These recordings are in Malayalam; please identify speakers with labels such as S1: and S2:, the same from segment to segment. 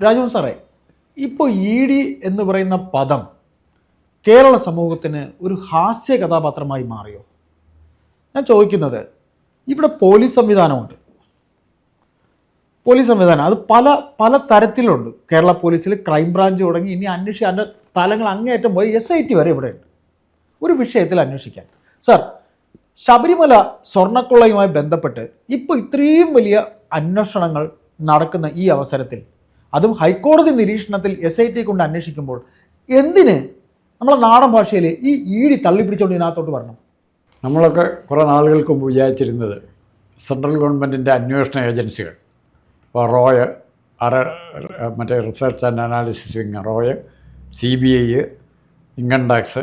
S1: രാജു സാറേ ഇപ്പോൾ ഇ ഡി എന്ന് പറയുന്ന പദം കേരള സമൂഹത്തിന് ഒരു ഹാസ്യ കഥാപാത്രമായി മാറിയോ? ഞാൻ ചോദിക്കുന്നത് ഇവിടെ പോലീസ് സംവിധാനമുണ്ട്. പോലീസ് സംവിധാനം അത് പല പല തരത്തിലുണ്ട്. കേരള പോലീസിൽ ക്രൈം ബ്രാഞ്ച് തുടങ്ങി ഇനി അന്വേഷിച്ച് അതിന്റെ തലങ്ങൾ അങ്ങേയറ്റം പോയി എസ് ഐ ടി വരെ ഇവിടെയുണ്ട് ഒരു വിഷയത്തിൽ അന്വേഷിക്കാൻ സാർ ശബരിമല സ്വർണക്കൊള്ളയുമായി ബന്ധപ്പെട്ട് ഇപ്പോൾ ഇത്രയും വലിയ അന്വേഷണങ്ങൾ നടക്കുന്ന ഈ അവസരത്തിൽ അതും ഹൈക്കോടതി നിരീക്ഷണത്തിൽ എസ് ഐ ടി കൊണ്ട് അന്വേഷിക്കുമ്പോൾ എന്തിന് നമ്മളെ നാടൻ ഭാഷയിൽ ഈ ഈടി തള്ളിപ്പിടിച്ചുകൊണ്ട് ഇതിനകത്തോട്ട് വരണം?
S2: നമ്മളൊക്കെ കുറേ നാളുകൾക്ക് മുമ്പ് വിചാരിച്ചിരുന്നത് സെൻട്രൽ ഗവൺമെന്റിന്റെ അന്വേഷണ ഏജൻസികൾ. ഇപ്പോൾ റോയ് അറ മറ്റേ research and analysis wing Roy C B I income tax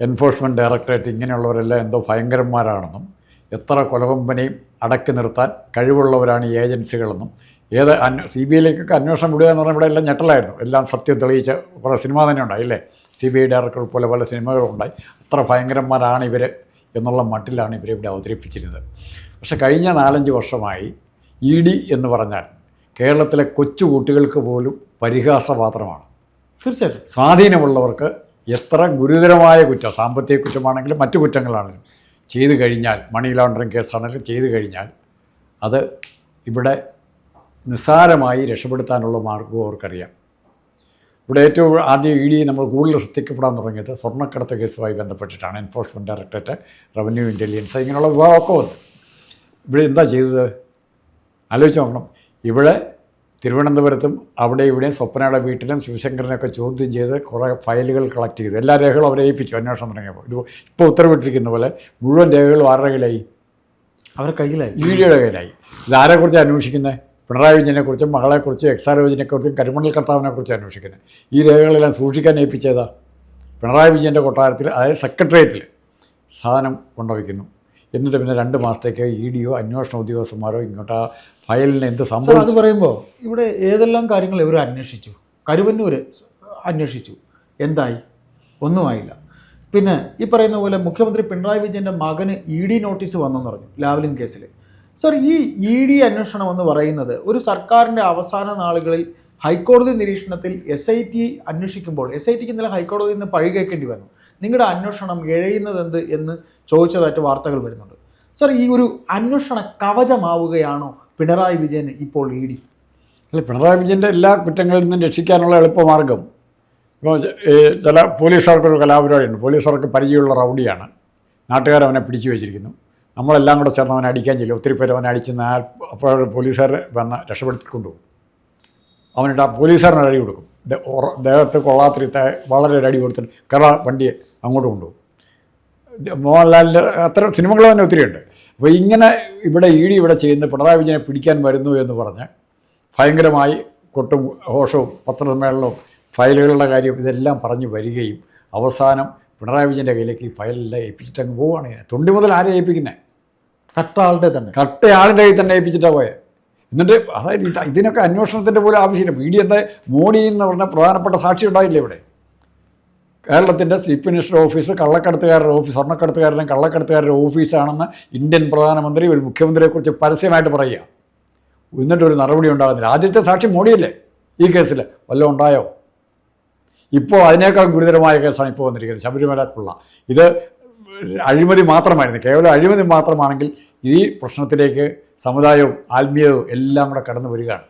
S2: enforcement directorate ഇങ്ങനെയുള്ളവരെല്ലാം എന്തോ ഭയങ്കരന്മാരാണെന്നും എത്ര കൊലകൊമ്പനെയും അടക്കി നിർത്താൻ കഴിവുള്ളവരാണ് ഈ ഏജൻസികളെന്നും ഏത് അന്വ സി ബി ഐയിലേക്കൊക്കെ അന്വേഷണം വിടുക എന്ന് പറഞ്ഞാൽ ഇവിടെ എല്ലാം ഞെട്ടലായിരുന്നു. എല്ലാം സത്യം തെളിയിച്ച കുറേ സിനിമ തന്നെ ഉണ്ടായി അല്ലേ? സി ബി ഐ ഡയറക്ടർ പോലെ പല സിനിമകളുണ്ടായി അത്ര ഭയങ്കരന്മാരാണ് ഇവർ എന്നുള്ള മട്ടിലാണ് ഇവരെ ഇവിടെ അവതരിപ്പിച്ചിരുന്നത്. പക്ഷേ കഴിഞ്ഞ നാലഞ്ച് വർഷമായി ഇ ഡി എന്ന് പറഞ്ഞാൽ കേരളത്തിലെ കൊച്ചു കുട്ടികൾക്ക് പോലും പരിഹാസപാത്രമാണ്.
S1: തീർച്ചയായിട്ടും.
S2: സ്വാധീനമുള്ളവർക്ക് എത്ര ഗുരുതരമായ കുറ്റം സാമ്പത്തിക കുറ്റമാണെങ്കിലും മറ്റു കുറ്റങ്ങളാണെങ്കിലും ചെയ്തു കഴിഞ്ഞാൽ മണി ലോണ്ടറിങ് കേസാണെങ്കിലും ചെയ്തു കഴിഞ്ഞാൽ അത് ഇവിടെ നിസ്സാരമായി രക്ഷപ്പെടുത്താനുള്ള മാർഗവും അവർക്കറിയാം. ഇവിടെ ഏറ്റവും ആദ്യം ഇ ഡി നമ്മൾ കൂടുതൽ ശ്രദ്ധിക്കപ്പെടാൻ തുടങ്ങിയത് സ്വർണക്കടത്ത് കേസുമായി ബന്ധപ്പെട്ടിട്ടാണ്. എൻഫോഴ്സ്മെന്റ് ഡയറക്ടറേറ്റ് റവന്യൂ ഇന്റലിജൻസ് ഇങ്ങനെയുള്ള വിഭാഗമൊക്കെ വന്നു. ഇവിടെ എന്താ ചെയ്തത്? ആലോചിച്ച് നോക്കണം. ഇവിടെ തിരുവനന്തപുരത്തും അവിടെ ഇവിടെയും സ്വപ്നയുടെ വീട്ടിലും ശിവശങ്കരനൊക്കെ ചോദ്യം ചെയ്ത് കുറേ ഫയലുകൾ കളക്ട് ചെയ്തു എല്ലാ രേഖകളും അവരെ ഏൽപ്പിച്ചു അന്വേഷണം തുടങ്ങിയപ്പോൾ. ഇത് ഇപ്പോൾ ഉത്തരവിട്ടിരിക്കുന്ന പോലെ മുഴുവൻ രേഖകളും ആരുടെ കയ്യിലായി?
S1: അവരുടെ കയ്യിലായി.
S2: ഇ ഡിയുടെ കയ്യിലായി. ഇതാരെക്കുറിച്ച് അന്വേഷിക്കുന്നത് പിണറായി വിജയനെക്കുറിച്ചും മകളെക്കുറിച്ചും എക്സാലോജിനെക്കുറിച്ചും കരിമണൽ കർത്താവിനെക്കുറിച്ചും അന്വേഷിക്കുന്നത് ഈ രേഖകളെല്ലാം സൂക്ഷിക്കാൻ ഏൽപ്പിച്ചതാ പിണറായി വിജയന്റെ കൊട്ടാരത്തിൽ അതായത് സെക്രട്ടേറിയറ്റിൽ സാധനം കൊണ്ടുവയ്ക്കുന്നു. എന്നിട്ട് പിന്നെ രണ്ട് മാസത്തേക്ക് ഇ ഡിയോ അന്വേഷണ ഉദ്യോഗസ്ഥന്മാരോ ഇങ്ങോട്ട് ആ ഫയലിന് എന്ത് സംഭവം
S1: അത് പറയുമ്പോൾ ഇവിടെ ഏതെല്ലാം കാര്യങ്ങൾ ഇവർ അന്വേഷിച്ചു? കരുവന്നൂർ അന്വേഷിച്ചു. എന്തായി? ഒന്നുമായില്ല പിന്നെ ഈ പറയുന്ന പോലെ മുഖ്യമന്ത്രി പിണറായി വിജയന്റെ മകന് ഇ ഡി നോട്ടീസ് വന്നെന്ന് പറഞ്ഞു ലാവലിൻ കേസിൽ സാർ ഈ ഇ ഡി അന്വേഷണം എന്ന് പറയുന്നത് ഒരു സർക്കാരിന്റെ അവസാന നാളുകളിൽ ഹൈക്കോടതി നിരീക്ഷണത്തിൽ എസ് ഐ ടി അന്വേഷിക്കുമ്പോൾ എസ് ഐ ടിക്ക് ഇന്നലെ ഹൈക്കോടതിയിൽ നിന്ന് പഴി കേൾക്കേണ്ടി വന്നു. നിങ്ങളുടെ അന്വേഷണം ഇഴയുന്നത് എന്ത് എന്ന് ചോദിച്ചതായിട്ട് വാർത്തകൾ വരുന്നുണ്ട്. സർ ഈ ഒരു അന്വേഷണ കവചമാവുകയാണോ പിണറായി വിജയൻ ഇപ്പോൾ ഇ ഡി
S2: അല്ല പിണറായി വിജയന്റെ എല്ലാ കുറ്റങ്ങളിൽ നിന്നും രക്ഷിക്കാനുള്ള എളുപ്പമാർഗം ഇപ്പോൾ ചില പോലീസുകാർക്കൊരു കലാപരിപാടിയുണ്ട്. പോലീസുകാർക്ക് പരിചയമുള്ള റൗഡിയാണ്. നാട്ടുകാർ അവനെ പിടിച്ചു വെച്ചിരിക്കുന്നു. നമ്മളെല്ലാം കൂടെ ചേർന്ന് അവനെ അടിക്കാൻ ചെല്ലും. ഒത്തിരി പേര് അവനെ അടിച്ച് നാ അപ്പോൾ പോലീസുകാർ വന്ന് രക്ഷപ്പെടുത്തിക്കൊണ്ടുപോകും. അവനിട്ട് ആ പോലീസുകാരന് അടി കൊടുക്കും. ദേഹത്ത് കൊള്ളാത്തിരി വളരെ ഒരു അടി കൊടുത്തിട്ട് കറ വണ്ടിയെ അങ്ങോട്ട് കൊണ്ടുപോകും. മോഹൻലാലിന്റെ അത്ര സിനിമകൾ തന്നെ ഒത്തിരിയുണ്ട് അപ്പോൾ ഇങ്ങനെ ഇവിടെ ഇ ഡി ഇവിടെ ചെയ്യുന്ന പിണറായി വിജയനെ പിടിക്കാൻ വരുന്നു എന്ന് പറഞ്ഞ് ഭയങ്കരമായി കൊട്ടും ഘോഷവും പത്രസമ്മേളനവും ഫയലുകളുടെ കാര്യം ഇതെല്ലാം പറഞ്ഞു വരികയും അവസാനം പിണറായി വിജയന്റെ കയ്യിലേക്ക് ഈ ഫയലെല്ലാം ഏൽപ്പിച്ചിട്ട് അങ്ങ് പോവുകയാണ്. തൊണ്ടി മുതൽ ആരെ ഏൽപ്പിക്കുന്നത്
S1: കട്ട ആളുടെ തന്നെ.
S2: കട്ട ആളിന്റെ കയ്യിൽ തന്നെ ഏൽപ്പിച്ചിട്ടാണ് പോയത് എന്നിട്ട് അതായത് ഇത് ഇതിനൊക്കെ അന്വേഷണത്തിന്റെ പോലും ആവശ്യമില്ല. മീഡിയന്റെ മോഡി എന്ന് പറഞ്ഞ പ്രധാനപ്പെട്ട സാക്ഷി ഉണ്ടായില്ല ഇവിടെ? കേരളത്തിന്റെ ചീഫ് മിനിസ്റ്റർ ഓഫീസ് കള്ളക്കടത്തുകാരുടെ ഓഫീസ് സ്വർണക്കടത്തുകാരുടെ കള്ളക്കടത്തുകാരുടെ ഓഫീസാണെന്ന് ഇന്ത്യൻ പ്രധാനമന്ത്രി ഒരു മുഖ്യമന്ത്രിയെക്കുറിച്ച് പരസ്യമായിട്ട് പറയുക. എന്നിട്ടൊരു നടപടി ഉണ്ടാകുന്നില്ല. ആദ്യത്തെ സാക്ഷി മോഡിയല്ലേ ഈ കേസിൽ? വല്ലതും ഉണ്ടായോ? ഇപ്പോൾ അതിനേക്കാൾ ഗുരുതരമായ കേസാണ് ഇപ്പോൾ വന്നിരിക്കുന്നത് ശബരിമലക്കുള്ള ഇത് അഴിമതി മാത്രമായിരുന്നു. കേവലം അഴിമതി മാത്രമാണെങ്കിൽ ഈ പ്രശ്നത്തിലേക്ക് സമുദായവും ആത്മീയവും എല്ലാം കൂടെ കടന്നു വരികയാണ്.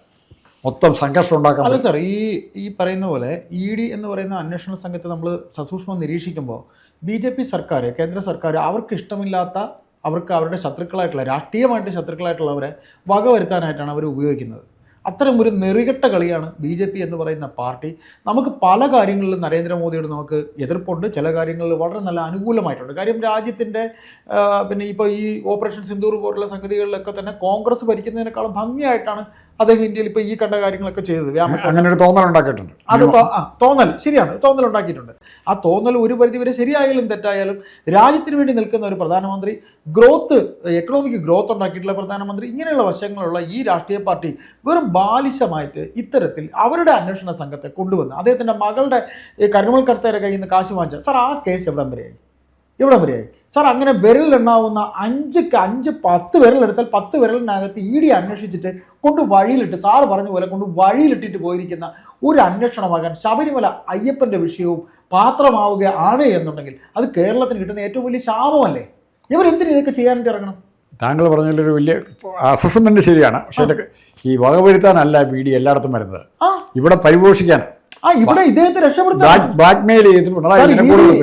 S2: മൊത്തം സംഘർഷം ഉണ്ടാക്കാൻ
S1: അല്ല സാർ ഈ ഈ പറയുന്ന പോലെ ഇ ഡി എന്ന് പറയുന്ന അന്വേഷണ സംഘത്തെ നമ്മൾ സസൂക്ഷ്മം നിരീക്ഷിക്കുമ്പോൾ ബി ജെ പി സർക്കാർ കേന്ദ്ര സർക്കാർ അവർക്ക് ഇഷ്ടമില്ലാത്ത അവർക്ക് അവരുടെ ശത്രുക്കളായിട്ടുള്ള രാഷ്ട്രീയമായിട്ട് ശത്രുക്കളായിട്ടുള്ളവരെ വകവരുത്താനായിട്ടാണ് അവർ ഉപയോഗിക്കുന്നത്. അത്തരം ഒരു നെറികെട്ട കളിയാണ് ബി ജെ പി എന്ന് പറയുന്ന പാർട്ടി. നമുക്ക് പല കാര്യങ്ങളിലും നരേന്ദ്രമോദിയോട് നമുക്ക് എതിർപ്പുണ്ട്. ചില കാര്യങ്ങളിൽ വളരെ നല്ല അനുകൂലമായിട്ടുണ്ട്. കാര്യം രാജ്യത്തിന്റെ പിന്നെ ഇപ്പോൾ ഈ ഓപ്പറേഷൻ സിന്ദൂർ പോലുള്ള സംഗതികളിലൊക്കെ തന്നെ കോൺഗ്രസ് ഭരിക്കുന്നതിനേക്കാളും ഭംഗിയായിട്ടാണ് അദ്ദേഹം ഇന്ത്യയിൽ ഇപ്പോൾ ഈ കണ്ട കാര്യങ്ങളൊക്കെ ചെയ്തത്.
S2: അങ്ങനെ ഒരു തോന്നൽ ഉണ്ടാക്കിയിട്ടുണ്ട്.
S1: അത് തോന്നൽ. ശരിയാണ്. തോന്നൽ ഉണ്ടാക്കിയിട്ടുണ്ട്. ആ തോന്നൽ ഒരു പരിധിവരെ ശരിയായാലും തെറ്റായാലും രാജ്യത്തിന് വേണ്ടി നിൽക്കുന്ന ഒരു പ്രധാനമന്ത്രി ഗ്രോത്ത് എക്കണോമിക് ഗ്രോത്ത് ഉണ്ടാക്കിയിട്ടുള്ള പ്രധാനമന്ത്രി ഇങ്ങനെയുള്ള വശങ്ങളുള്ള ഈ രാഷ്ട്രീയ പാർട്ടി വെറും ബാലിശമായിട്ട് ഇത്തരത്തിൽ അവരുടെ അന്വേഷണ സംഘത്തെ കൊണ്ടുവന്ന് അദ്ദേഹത്തിന്റെ മകളുടെ കരുമൽ കടത്തേരെ കയ്യിൽ നിന്ന് കാശ് വാങ്ങിച്ച സാർ ആ കേസ് എവിടെ വരെയായി എവിടെ വരെയായി സാർ അങ്ങനെ വിരലിലെണ്ണാവുന്ന അഞ്ച് അഞ്ച് പത്ത് വിരലെടുത്താൽ പത്ത് വിരലിനകത്ത് ഇ ഡി അന്വേഷിച്ചിട്ട് കൊണ്ട് വഴിയിലിട്ട് സാർ പറഞ്ഞ പോലെ കൊണ്ട് വഴിയിലിട്ടിട്ട് പോയിരിക്കുന്ന ഒരു അന്വേഷണമാകാൻ ശബരിമല അയ്യപ്പന്റെ വിഷയവും പാത്രമാവുകയാണ് എന്നുണ്ടെങ്കിൽ അത് കേരളത്തിന് കിട്ടുന്ന ഏറ്റവും വലിയ ശാപമല്ലേ? ഇവരെന്തിനു ഇതൊക്കെ ചെയ്യാനായിട്ട് ഇറങ്ങണം?
S2: താങ്കൾ പറഞ്ഞതിലൊരു വലിയ അസസ്മെന്റ് ശരിയാണ്. പക്ഷേ ഇതൊക്കെ ഈ വകവരുത്താനല്ല ഡി എല്ലായിടത്തും വരുന്നത്. ഇവിടെ പരിപോഷിക്കാൻ.
S1: ആ ഇവിടെ ഇദ്ദേഹത്തെ രക്ഷപ്പെടുത്താൻ E D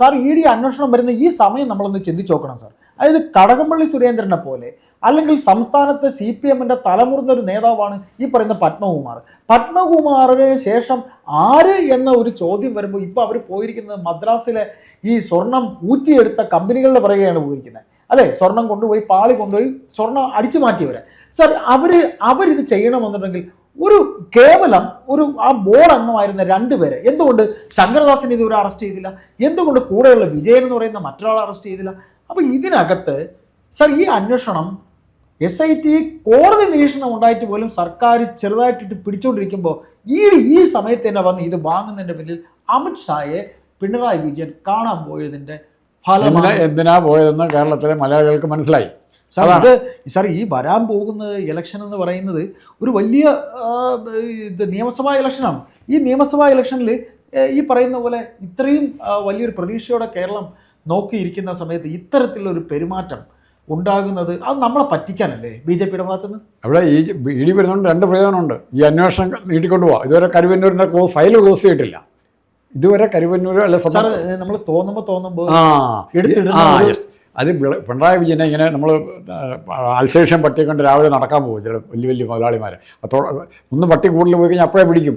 S1: sir E D അന്വേഷണം വരുന്ന ഈ സമയം നമ്മളൊന്ന് ചിന്തിച്ചു നോക്കണം സാർ. അതായത് കടകംപള്ളി സുരേന്ദ്രനെ പോലെ അല്ലെങ്കിൽ സംസ്ഥാനത്തെ സി പി എമ്മിന്റെ തലമുറുന്ന ഒരു നേതാവാണ് ഈ പറയുന്ന പത്മകുമാർ. പത്മകുമാറിന് ശേഷം ആര് എന്ന ഒരു ചോദ്യം വരുമ്പോൾ ഇപ്പോൾ അവർ പോയിരിക്കുന്നത് മദ്രാസിലെ ഈ സ്വർണം ഊറ്റിയെടുത്ത കമ്പനികളുടെ പുറകെയാണ് പോയിരിക്കുന്നത്. അല്ലേ സ്വർണം കൊണ്ടുപോയി പാളി കൊണ്ടുപോയി സ്വർണം അടിച്ചു മാറ്റിയവരെ. സർ അവർ അവരിത് ചെയ്യണമെന്നുണ്ടെങ്കിൽ ഒരു കേവലം ഒരു ആ ബോർഡ് അംഗമായിരുന്ന രണ്ടുപേരെ എന്തുകൊണ്ട് ശങ്കരദാസിനെ ഇതുവരെ അറസ്റ്റ് ചെയ്തില്ല? എന്തുകൊണ്ട് കൂടെയുള്ള വിജയൻ എന്ന് പറയുന്ന മറ്റൊരാളെ അറസ്റ്റ് ചെയ്തില്ല? അപ്പോൾ ഇതിനകത്ത് സർ ഈ അന്വേഷണം എസ് ഐ ടി കോടതി നിരീക്ഷണം ഉണ്ടായിട്ട് പോലും സർക്കാർ ചെറുതായിട്ടിട്ട് പിടിച്ചുകൊണ്ടിരിക്കുമ്പോൾ ഈ ഈ സമയത്ത് തന്നെ വന്ന് ഇത് വാങ്ങുന്നതിന്റെ പിന്നിൽ അമിത്ഷായെ പിണറായി വിജയൻ കാണാൻ
S2: പോയതിന്റെ
S1: ഫലമാണ്
S2: എന്തിനാ പോയതെന്ന് കേരളത്തിലെ മലയാളികൾക്ക് മനസ്സിലായി.
S1: സാർ ഇത് സാർ ഈ വരാൻ പോകുന്ന ഇലക്ഷൻ എന്ന് പറയുന്നത് ഒരു വലിയ ഇത് നിയമസഭാ ഇലക്ഷനാണ് ഈ നിയമസഭാ ഇലക്ഷനിൽ ഈ പറയുന്ന പോലെ ഇത്രയും വലിയൊരു പ്രതീക്ഷയോടെ കേരളം നോക്കിയിരിക്കുന്ന സമയത്ത് ഇത്തരത്തിലുള്ള ഒരു പെരുമാറ്റം ഉണ്ടാകുന്നത് അത് നമ്മളെ പറ്റിക്കാനല്ലേ ബി ജെ പിയുടെ ഭാഗത്തുനിന്ന്?
S2: അവിടെ ഈ ഇടി വരുന്നതുകൊണ്ട് രണ്ട് പ്രയോജനമുണ്ട്. ഈ അന്വേഷണം നീട്ടിക്കൊണ്ടു പോവാം ഇതുവരെ കരുവന്നൂരിന്റെ ഫയൽ ക്ലോസ് ചെയ്തിട്ടില്ല. ഇതുവരെ കരുവന്നൂരോ അല്ല
S1: നമ്മൾ തോന്നുമ്പോൾ തോന്നുമ്പോൾ
S2: ആ അത് പിണറായി വിജയനെ ഇങ്ങനെ നമ്മൾ അൽസേഷൻ പട്ടിയെ കൊണ്ട് രാവിലെ നടക്കാൻ പോകും ചില വലിയ വലിയ മുതലാളിമാരെ. അത്തോളം ഒന്ന് പട്ടി കൂടുതൽ പോയി കഴിഞ്ഞാൽ അപ്പോഴേ പിടിക്കും.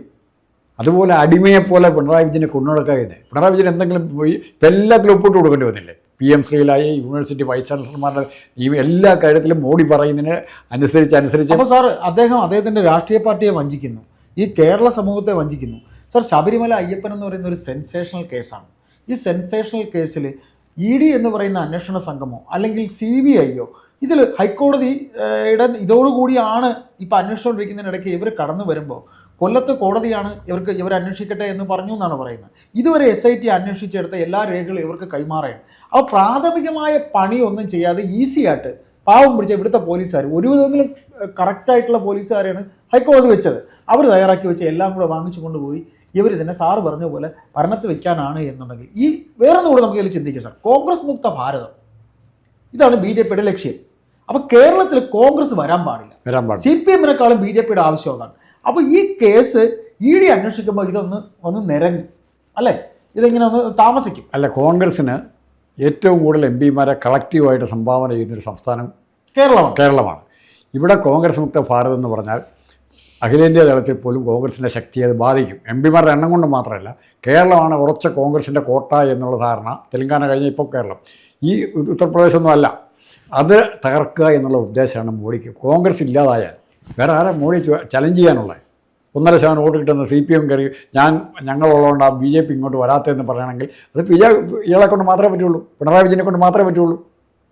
S2: അതുപോലെ അടിമയെപ്പോലെ പിണറായി വിജയനെ കൊണ്ടുനടക്കുക തന്നെ പിണറായി വിജയൻ എന്തെങ്കിലും പോയി ഇപ്പം എല്ലാത്തിലും ഒപ്പിട്ട് കൊടുക്കേണ്ടി വന്നില്ലേ? പി എം ശ്രീലായി യൂണിവേഴ്സിറ്റി വൈസ് ചാൻസലർമാരുടെ ഈ എല്ലാ കാര്യത്തിലും മോഡി പറയുന്നതിന് അനുസരിച്ച് അനുസരിച്ച്
S1: അപ്പോൾ സാർ അദ്ദേഹം അദ്ദേഹത്തിന്റെ രാഷ്ട്രീയ പാർട്ടിയെ വഞ്ചിക്കുന്നു. ഈ കേരള സമൂഹത്തെ വഞ്ചിക്കുന്നു. സാർ ശബരിമല അയ്യപ്പൻ എന്ന് പറയുന്ന ഒരു സെൻസേഷണൽ കേസാണ് ഈ സെൻസേഷണൽ കേസിൽ ഇ ഡി എന്ന് പറയുന്ന അന്വേഷണ സംഘമോ അല്ലെങ്കിൽ സി ബി ഐയോ ഇതിൽ ഹൈക്കോടതി ഏഹ്, ഇട ഇതോടുകൂടിയാണ് ഇപ്പോൾ അന്വേഷിച്ചുകൊണ്ടിരിക്കുന്നതിനിടയ്ക്ക് ഇവർ കടന്നു വരുമ്പോൾ കൊല്ലത്ത് കോടതിയാണ് ഇവർക്ക് ഇവർ അന്വേഷിക്കട്ടെ എന്ന് പറഞ്ഞു എന്നാണ് പറയുന്നത്. ഇതുവരെ എസ് ഐ ടി അന്വേഷിച്ചെടുത്ത എല്ലാ രേഖകളും ഇവർക്ക് കൈമാറുകയാണ് അപ്പോൾ പ്രാഥമികമായ പണിയൊന്നും ചെയ്യാതെ ഈസി ആയിട്ട് പാവം പിടിച്ച ഇവിടുത്തെ പോലീസുകാർ ഒരു വിധമെങ്കിലും കറക്റ്റായിട്ടുള്ള പോലീസുകാരെയാണ് ഹൈക്കോടതി വെച്ചത്. അവർ തയ്യാറാക്കി വെച്ച് എല്ലാം കൂടെ വാങ്ങിച്ചു കൊണ്ടുപോയി. ഇവർ ഇതിനെ സാറ് പറഞ്ഞ പോലെ ഭരണത്തിൽ വെക്കാനാണ് എന്നുണ്ടെങ്കിൽ ഈ വേറൊന്നും കൂടെ നമുക്ക് ഇതിൽ ചിന്തിക്കാം സാർ കോൺഗ്രസ് മുക്ത ഭാരതം. ഇതാണ് ബി ജെ പിയുടെ ലക്ഷ്യം. അപ്പോൾ കേരളത്തിൽ കോൺഗ്രസ് വരാൻ പാടില്ല.
S2: വരാൻ പാടില്ല.
S1: സി പി എമ്മിനേക്കാളും ബി ജെ പിയുടെ ആവശ്യം അതാണ്. അപ്പോൾ ഈ കേസ് ഇ ഡി അന്വേഷിക്കുമ്പോൾ ഇതൊന്ന് ഒന്ന് നിരങ്ങും അല്ലേ? ഇതിങ്ങനെ ഒന്ന് താമസിക്കും?
S2: അല്ല കോൺഗ്രസ്സിന് ഏറ്റവും കൂടുതൽ എം പിമാരെ കളക്റ്റീവായിട്ട് സംഭാവന ചെയ്യുന്നൊരു സംസ്ഥാനം
S1: കേരളമാണ്.
S2: കേരളമാണ്. ഇവിടെ കോൺഗ്രസ് മുക്ത ഭാരത് എന്ന് പറഞ്ഞാൽ അഖിലേന്ത്യാ തലത്തിൽ പോലും കോൺഗ്രസിന്റെ ശക്തിയെ അത് ബാധിക്കും. എം പിമാരുടെ എണ്ണം കൊണ്ട് മാത്രമല്ല കേരളമാണ് ഉറച്ച കോൺഗ്രസിന്റെ കോട്ട എന്നുള്ള ധാരണ തെലങ്കാന കഴിഞ്ഞ ഇപ്പോൾ കേരളം. ഈ ഉത്തർപ്രദേശൊന്നും അല്ല. അത് തകർക്കുക എന്നുള്ള ഉദ്ദേശമാണ് മോഡിക്ക്. കോൺഗ്രസ് ഇല്ലാതായാൽ വേറെ ആരെ മോഡി ചലഞ്ച് ചെയ്യാനുള്ളത്? ഒന്നര ശതമാനം വോട്ട് കിട്ടുന്ന സി പി എം കയറി ഞാൻ ഞങ്ങളുള്ളതുകൊണ്ട് ആ ബി ജെ പി ഇങ്ങോട്ട് വരാത്തതെന്ന് പറയുകയാണെങ്കിൽ അത് പി ഇയാളെ കൊണ്ട് മാത്രമേ പറ്റുള്ളൂ. പിണറായി വിജയനെ കൊണ്ട് മാത്രമേ പറ്റുള്ളൂ.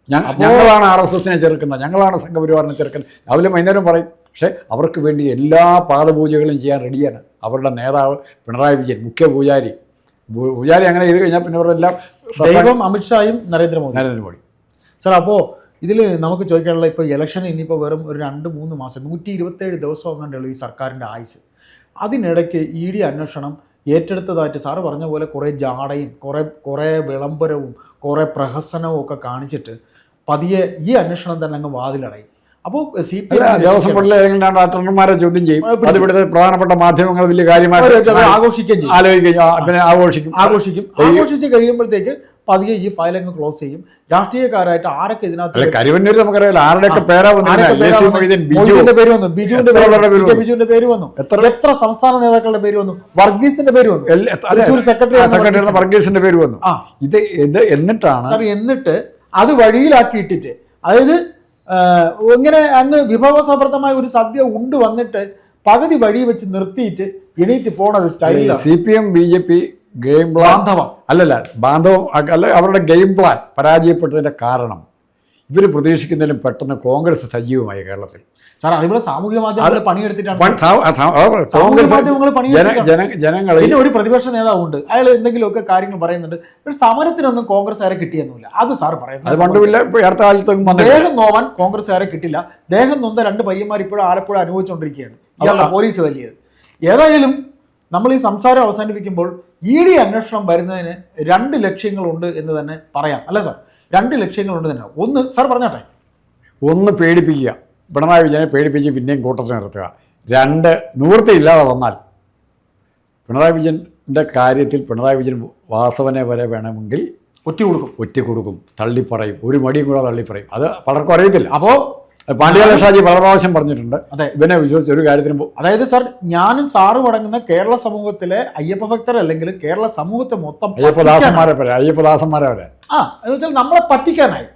S2: ഞങ്ങളാണ് ആർ എസ് എസിനെ ചെറുക്കുന്നത്. ഞങ്ങളാണ് സംഘപരിവാറിനെ ചെറുക്കുന്നത്. രാവിലെ വൈകുന്നേരം പറയും പക്ഷേ അവർക്ക് വേണ്ടി എല്ലാ പാദപൂജകളും ചെയ്യാൻ റെഡിയാണ്. അവരുടെ നേതാവ് പിണറായി വിജയൻ മുഖ്യ പൂജാരി. പൂജാരി അങ്ങനെ ചെയ്ത് കഴിഞ്ഞാൽ പിന്നെ അവരെല്ലാം
S1: ദൈവം അമിത്ഷായും നരേന്ദ്രമോദി
S2: നരേന്ദ്രമോദി.
S1: സാർ അപ്പോൾ ഇതിൽ നമുക്ക് ചോദിക്കാനുള്ള ഇപ്പോൾ ഇലക്ഷൻ ഇനിയിപ്പോൾ വെറും ഒരു രണ്ട് മൂന്ന് മാസം നൂറ്റി ഇരുപത്തേഴ് ദിവസം അങ്ങനെയുള്ളൂ ഈ സർക്കാരിന്റെ ആയുസ് അതിനിടയ്ക്ക് ഇ ഡി അന്വേഷണം ഏറ്റെടുത്തതായിട്ട് സാറ് പറഞ്ഞ പോലെ കുറേ ജാടയും കുറേ കുറേ വിളംബരവും കുറേ പ്രഹസനവും ഒക്കെ കാണിച്ചിട്ട് പതിയെ ഈ അന്വേഷണം തന്നെ അങ്ങ് വാതിലടയും. അപ്പോൾ സി പി
S2: ദേവസ്വം ബോർഡിലെ ഏതെങ്കിലും രണ്ട് അറ്റൻഡർമാരെ ചോദ്യം ചെയ്യും. അത് ഇവിടുത്തെ പ്രധാനപ്പെട്ട മാധ്യമങ്ങൾ വലിയ കാര്യമായിട്ട്
S1: ആഘോഷിക്കുകയും
S2: ആലോചിക്കും പിന്നെ ആഘോഷിക്കും.
S1: ആഘോഷിക്കും. ആഘോഷിച്ച് കഴിയുമ്പോഴത്തേക്ക് പതിയെ ഈ ഫയൽ അങ്ങ് ക്ലോസ് ചെയ്യും. രാഷ്ട്രീയക്കാരായിട്ട് ആരൊക്കെ ഇതിനകത്ത്
S2: കരുവന്നൂർ നമുക്കറിയാലോ ആരുടെയൊക്കെ പേരാ വന്നില്ല
S1: പേരാ വന്നു. ബിജുവിന്റെ പേര്? ബിജുവിന്റെ പേര് വന്നു.
S2: എത്ര-
S1: എത്ര സംസ്ഥാന നേതാക്കളുടെ പേര് വന്നു? വർഗീസിന്റെ പേര് വന്നു. സെക്രട്ടറി
S2: വർഗീസിന്റെ പേര് വന്നു. ഇത് ഇത് എന്നിട്ടാണ്
S1: സാർ എന്നിട്ട് അത് വഴിയിലാക്കി ഇട്ടിട്ട് അതായത് ഇങ്ങനെ അങ്ങ് വിഭവസമൃദ്ധമായ ഒരു സദ്യ ഉണ്ട് വന്നിട്ട് പകുതി വഴി വെച്ച് നിർത്തിയിട്ട് എണീറ്റ് പോണത് സ്റ്റൈലാണ്
S2: C P M B J P game plan അല്ലല്ല ബാന്ധവം അല്ല അവരുടെ ഗെയിം പ്ലാൻ പരാജയപ്പെട്ടതിന്റെ കാരണം. ഇവർ പ്രതീക്ഷിക്കുന്നതിലും പെട്ടെന്ന് കോൺഗ്രസ് സജീവമായി കേരളത്തിൽ.
S1: സാർ അതിവിടെ സാമൂഹ്യ മാധ്യമങ്ങൾ പണിയെടുത്തിട്ടാണ്
S2: ജനങ്ങളെ
S1: ഒരു പ്രതിപക്ഷ നേതാവുണ്ട്. അയാൾ എന്തെങ്കിലുമൊക്കെ കാര്യങ്ങൾ പറയുന്നുണ്ട്. സമരത്തിനൊന്നും കോൺഗ്രസ് ആരെ കിട്ടിയൊന്നുമില്ല അത് സാർ പറയുന്നത് ദേഹം നോവാൻ ആരെ കിട്ടില്ല. ദേഹം നൊന്ത രണ്ട് പയ്യന്മാർ ഇപ്പോഴും ആലപ്പുഴ അനുഭവിച്ചുകൊണ്ടിരിക്കുകയാണ്. ഇയാളുടെ പോലീസ് വലിയത്. ഏതായാലും നമ്മൾ ഈ സംസാരം അവസാനിപ്പിക്കുമ്പോൾ ഇ ഡി അന്വേഷണം വരുന്നതിന് രണ്ട് ലക്ഷ്യങ്ങളുണ്ട് എന്ന് തന്നെ പറയാം. അല്ലേ സാർ? രണ്ട് ലക്ഷ്യങ്ങളുണ്ട് തന്നെ. ഒന്ന് സാർ പറഞ്ഞാട്ടെ?
S2: ഒന്ന് പേടിപ്പിക്കുക. പിണറായി വിജയനെ പേടിപ്പിച്ച് പിന്നെയും കൂട്ടത്തിന് നിർത്തുക. രണ്ട് നിവൃത്തി ഇല്ലാതെ വന്നാൽ. പിണറായി വിജയന്റെ കാര്യത്തിൽ പിണറായി വിജയൻ വാസവനെ വരെ വേണമെങ്കിൽ
S1: ഒറ്റ കൊടുക്കും.
S2: ഒറ്റ കൊടുക്കും. തള്ളിപ്പറയും. ഒരു മടിയും കൂടെ തള്ളിപ്പറയും. അത് പലർക്കും അറിയത്തില്ല.
S1: അപ്പോൾ
S2: പാണ്ഡ്യാല ഷാജി പല പ്രാവശ്യം പറഞ്ഞിട്ടുണ്ട്.
S1: അതെ.
S2: ഇവനെ വിശ്വസിച്ച് ഒരു കാര്യത്തിനും
S1: അതായത് സാർ ഞാനും സാറും അടങ്ങുന്ന കേരള സമൂഹത്തിലെ അയ്യപ്പ ഭക്തർ അല്ലെങ്കിൽ കേരള സമൂഹത്തെ മൊത്തം
S2: അയ്യപ്പദാസന്മാരെ വരെ അയ്യപ്പദാസന്മാരെ വരെ.
S1: ആ എന്ന് വെച്ചാൽ നമ്മളെ പറ്റിക്കാനായി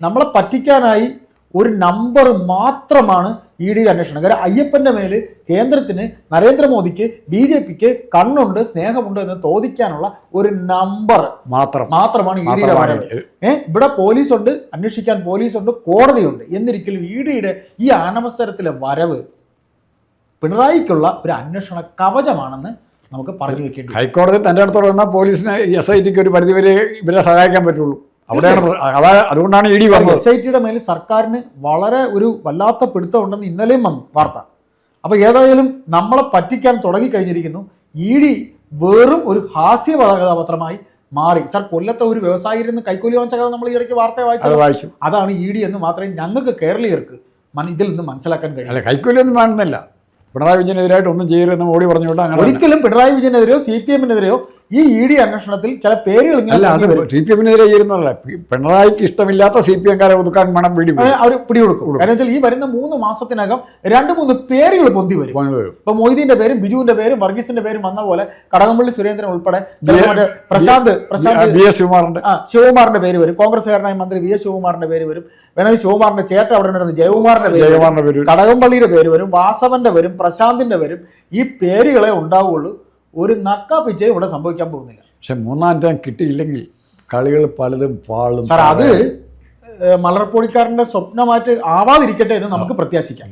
S1: നമ്മളെ പറ്റിക്കാനായി ഒരു നമ്പർ മാത്രമാണ് ഇ ഡി അന്വേഷണം. കാര്യം അയ്യപ്പന്റെ മേൽ കേന്ദ്രത്തിന് നരേന്ദ്രമോദിക്ക് ബി ജെ പിക്ക് കണ്ണുണ്ട് സ്നേഹമുണ്ട് എന്ന് തോന്നിക്കാനുള്ള ഒരു നമ്പർ
S2: മാത്രം.
S1: മാത്രമാണ് ഇ ഡിയുടെ
S2: മാത്രമാണ്
S1: വരവ്
S2: ഇത്.
S1: ഏ? ഇവിടെ പോലീസുണ്ട് അന്വേഷിക്കാൻ പോലീസുണ്ട് കോടതിയുണ്ട്. എന്നിരിക്കലും ഇ ഡിയുടെ ഈ ആനവസരത്തിലെ വരവ് പിണറായിക്കുള്ള ഒരു അന്വേഷണ കവചമാണെന്ന് നമുക്ക് പറഞ്ഞു വെക്കേണ്ടി.
S2: ഹൈക്കോടതി തന്റെ അടുത്തോടെ വന്നാൽ പോലീസിന് എസ് ഐ ടിക്ക് ഒരു പരിധിവരെ ഇവരെ സഹായിക്കാൻ പറ്റുള്ളൂ. അവിടെയാണ് അതാ അതുകൊണ്ടാണ് ഇ ഡി വന്നത്.
S1: എസ് ഐ ടിയുടെ മേൽ സർക്കാരിന് വളരെ ഒരു വല്ലാത്ത പിടുത്തം ഉണ്ടെന്ന് ഇന്നലെയും വന്നു വാർത്ത. അപ്പോൾ ഏതായാലും നമ്മളെ പറ്റിക്കാൻ തുടങ്ങിക്കഴിഞ്ഞിരിക്കുന്നു. ഇ ഡി വെറും ഒരു ഹാസ്യ കഥാപാത്രമായി മാറി. സാർ കൊല്ലത്തെ ഒരു വ്യവസായിയിൽ നിന്ന് കൈക്കൂലി വാങ്ങിച്ച കഥ നമ്മൾ ഈ ഇടയ്ക്ക് വാർത്ത
S2: വായിച്ചു.
S1: അതാണ് ഇ ഡി എന്ന് മാത്രമേ ഞങ്ങൾക്ക് കേരളീയർക്ക് ഇതിൽ നിന്ന് മനസ്സിലാക്കാൻ കഴിയും.
S2: കൈക്കൂലി ഒന്നും വേണമെന്നില്ല. പിണറായി വിജയനെതിരായിട്ട് ഒന്നും ചെയ്യരുതെന്ന് മോഡി പറഞ്ഞുകൊണ്ട് അങ്ങനെ.
S1: ഒരിക്കലും പിണറായി വിജയനെതിരെയോ സി പി എമ്മിനെതിരെയോ ഈ ഇ ഡി അന്വേഷണത്തിൽ ചില പേരുകൾ
S2: അല്ല അത് സി പി എമ്മിനെതിരെ ചെയ്യുന്നതല്ല. പിണറായിക്ക് ഇഷ്ടമില്ലാത്ത സി പി എംകാരെ ഒതുക്കാൻ വേണം പിടി
S1: അവർ പിടികൊടുക്കും. കാരണം വെച്ചാൽ ഈ വരുന്ന മൂന്ന് മാസത്തിനകം രണ്ട് മൂന്ന് പേരുകൾ പൊന്തി വരും. ഇപ്പൊ മൊയ്തീന്റെ പേരും ബിജുവിന്റെ പേരും വർഗീസിന്റെ പേരും വന്ന പോലെ കടകംപള്ളി സുരേന്ദ്രൻ ഉൾപ്പെടെ പ്രശാന്ത് പ്രശാന്ത്
S2: വി എസ് ശിവകുമാറിന്റെ.
S1: ശിവകുമാറിന്റെ പേര് വരും. കോൺഗ്രസ്സുകാരനായ മന്ത്രി വി എസ് ശിവകുമാറിന്റെ പേര് വരും. വേണമെങ്കിൽ ശിവകുമാറിന്റെ ചേട്ടൻ അവിടെ ഉണ്ടായിരുന്ന. ജയകുമാറിന്റെ പേര്.
S2: ജയകുമാറിന്റെ പേര്
S1: കടകംപള്ളിയുടെ പേര് വരും. വാസവന്റെ വരും. പ്രശാന്തിന്റെ വരും ഈ പേരുകളെ ഉണ്ടാവുകയുള്ളൂ ഒരു നക്ക പിച്ചയും ഇവിടെ സംഭവിക്കാൻ പോകുന്നില്ല.
S2: പക്ഷെ മൂന്നാം ടൈം കിട്ടിയില്ലെങ്കിൽ കളികൾ പലതും പാളും
S1: സാർ അത് മലർപ്പൊടിക്കാരന്റെ സ്വപ്നമായിട്ട് ആവാതിരിക്കട്ടെ എന്ന് നമുക്ക് പ്രത്യാശിക്കാം.